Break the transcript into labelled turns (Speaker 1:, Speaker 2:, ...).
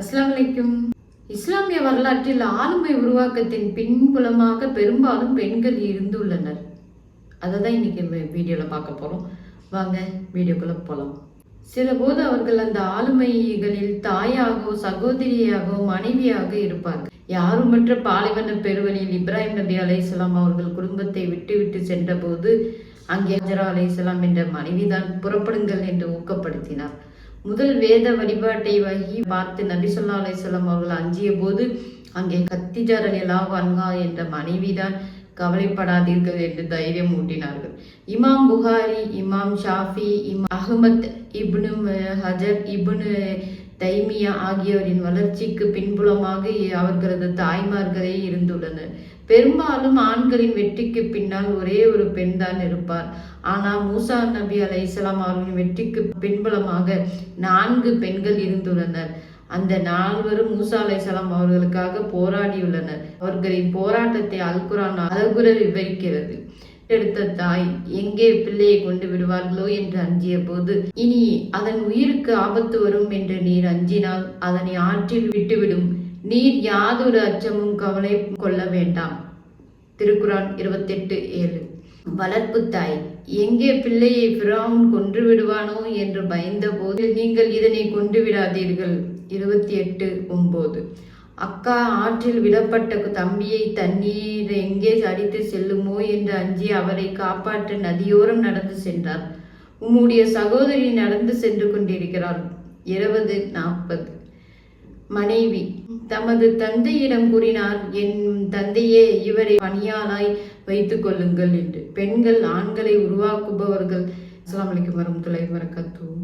Speaker 1: அஸ்லாம் இஸ்லாமிய வரலாற்றில் ஆளுமை உருவாக்கத்தின் பின்புலமாக பெரும்பாலும் பெண்கள் இருந்துள்ளனர். அதை தான் இன்னைக்கு வீடியோவில் பார்க்க போகிறோம் வாங்க வீடியோக்குள்ளே போகலாம் சில போது அவர்கள் அந்த ஆளுமைகளில் தாயாகவோ சகோதரியாகவோ மனைவியாக இருப்பார்கள். யாருமற்ற பாலைவன பெருவழியில் இப்ராஹிம் நபி அலையாம் அவர்கள் குடும்பத்தை விட்டு விட்டு சென்றபோது அங்கே ஹஜரா அலையாம் என்ற மனைவிதான் புறப்படுங்கள் என்று ஊக்கப்படுத்தினார். முதல் வேத வழிபாட்டை வகி பார்த்து நபி சொல்லா அலைஹிஸ்ஸலாம் அவர்கள் அஞ்சிய போது அங்கே கத்திஜார் அலிலாஹ் அன்ஹா என்ற மனைவிதான் கவலைப்படாதீர்கள் என்று தைரியம் ஊட்டினார்கள். இமாம் புகாரி இமாம் ஷாஃபி இம் அஹமத் இப்னு ஹஜர் இப்னு தைமியா ஆகியோரின் வளர்ச்சிக்கு பின்புலமாக அவர்களது தாய்மார்களே இருந்துள்ளனர். பெரும்பாலும் ஆண்களின் வெற்றிக்கு பின்னால் ஒரே ஒரு பெண் தான் இருப்பார். ஆனால் மூசா நபி அலை இஸ்லாம் அவர்களின் வெற்றிக்கு பின்புலமாக நான்கு பெண்கள் இருந்துள்ளனர். அந்த நால்வரும் மூசா அலைசலாம் அவர்களுக்காக போராடியுள்ளனர். அவர்களின் போராட்டத்தை அல்குரான் அழகுர விவரிக்கிறது. எடுத்த தாய் எங்கே பிள்ளையை கொண்டு விடுவார்களோ என்று அஞ்சிய போது இனி அதன் உயிருக்கு ஆபத்து வரும் என்று நீர் அஞ்சினால் அதனை ஆற்றில் விட்டுவிடும். நீர் யாதொரு அச்சமும் கவலை கொள்ள வேண்டாம். திருக்குறான் இருபத்தெட்டு ஏழு. வளர்ப்பு தாய் எங்கே பிள்ளையை பிராவுன் கொன்று விடுவானோ என்று பயந்த போது நீங்கள் இதனை கொண்டு விடாதீர்கள். இருபத்தி எட்டு ஒன்பது அக்கா ஆற்றில் விடப்பட்ட தம்பியை தண்ணீர் எங்கே அடித்து செல்லுமோ என்று அஞ்சி அவரை காப்பாற்ற நதியோரம் நடந்து சென்றார். உம்முடைய சகோதரி நடந்து சென்று கொண்டிருக்கிறார் இருபது நாற்பது. மனைவி தமது தந்தையிடம் கூறினார் என் தந்தையே இவரை பணியாளாய் வைத்துக் கொள்ளுங்கள் என்று. பெண்கள் ஆண்களை உருவாக்குபவர்கள். அஸ்லாம் வலைக்கம் வரமத்துல்லாஹி வரகாத்துஹு